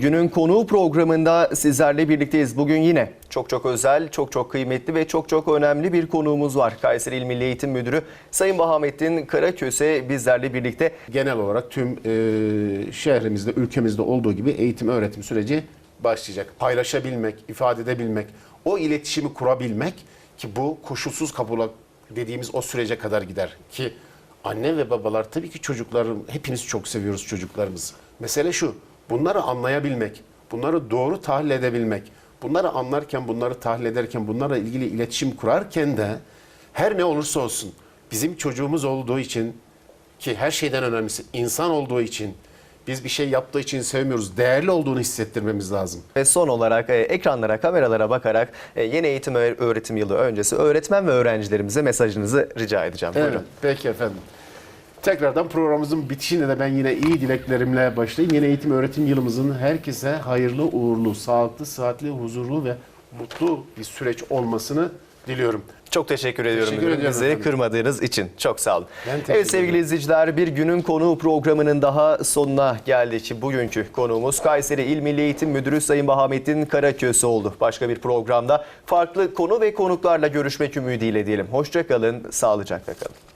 Günün Konuğu programında sizlerle birlikteyiz. Bugün yine çok çok özel, çok çok kıymetli ve çok çok önemli bir konuğumuz var. Kayseri İl Milli Eğitim Müdürü Sayın Bahamettin Karaköse bizlerle birlikte. genel olarak tüm e, şehrimizde, ülkemizde olduğu gibi eğitim öğretim süreci başlayacak. Paylaşabilmek, ifade edebilmek, o iletişimi kurabilmek ki bu koşulsuz kabul dediğimiz o sürece kadar gider ki anne ve babalar tabii ki çocukları hepiniz çok seviyoruz çocuklarımızı. Mesele şu, bunları anlayabilmek, bunları doğru tahlil edebilmek, bunları anlarken, bunları tahlil ederken, bunlarla ilgili iletişim kurarken de her ne olursa olsun bizim çocuğumuz olduğu için ki her şeyden önemlisi insan olduğu için biz bir şey yaptığı için sevmiyoruz. Değerli olduğunu hissettirmemiz lazım. Ve son olarak e, ekranlara, kameralara bakarak e, yeni eğitim öğ- öğretim yılı öncesi öğretmen ve öğrencilerimize mesajınızı rica edeceğim. Evet, Buyurun. peki efendim. Tekrardan programımızın bitişinde de ben yine iyi dileklerimle başlayayım. Yeni eğitim öğretim yılımızın herkese hayırlı, uğurlu, sağlıklı, sıhhatli, huzurlu ve mutlu bir süreç olmasını diliyorum. Çok teşekkür ediyorum Teşekkür ediyorum Bizleri efendim. kırmadığınız için. Çok sağ olun. Evet sevgili ederim. izleyiciler bir günün konuğu programının daha sonuna geldik. Bugünkü konuğumuz Kayseri İl Milli Eğitim Müdürü Sayın Bahamettin Karaköse oldu. Başka bir programda farklı konu ve konuklarla görüşmek ümidiyle diyelim. Hoşçakalın, sağlıcakla kalın.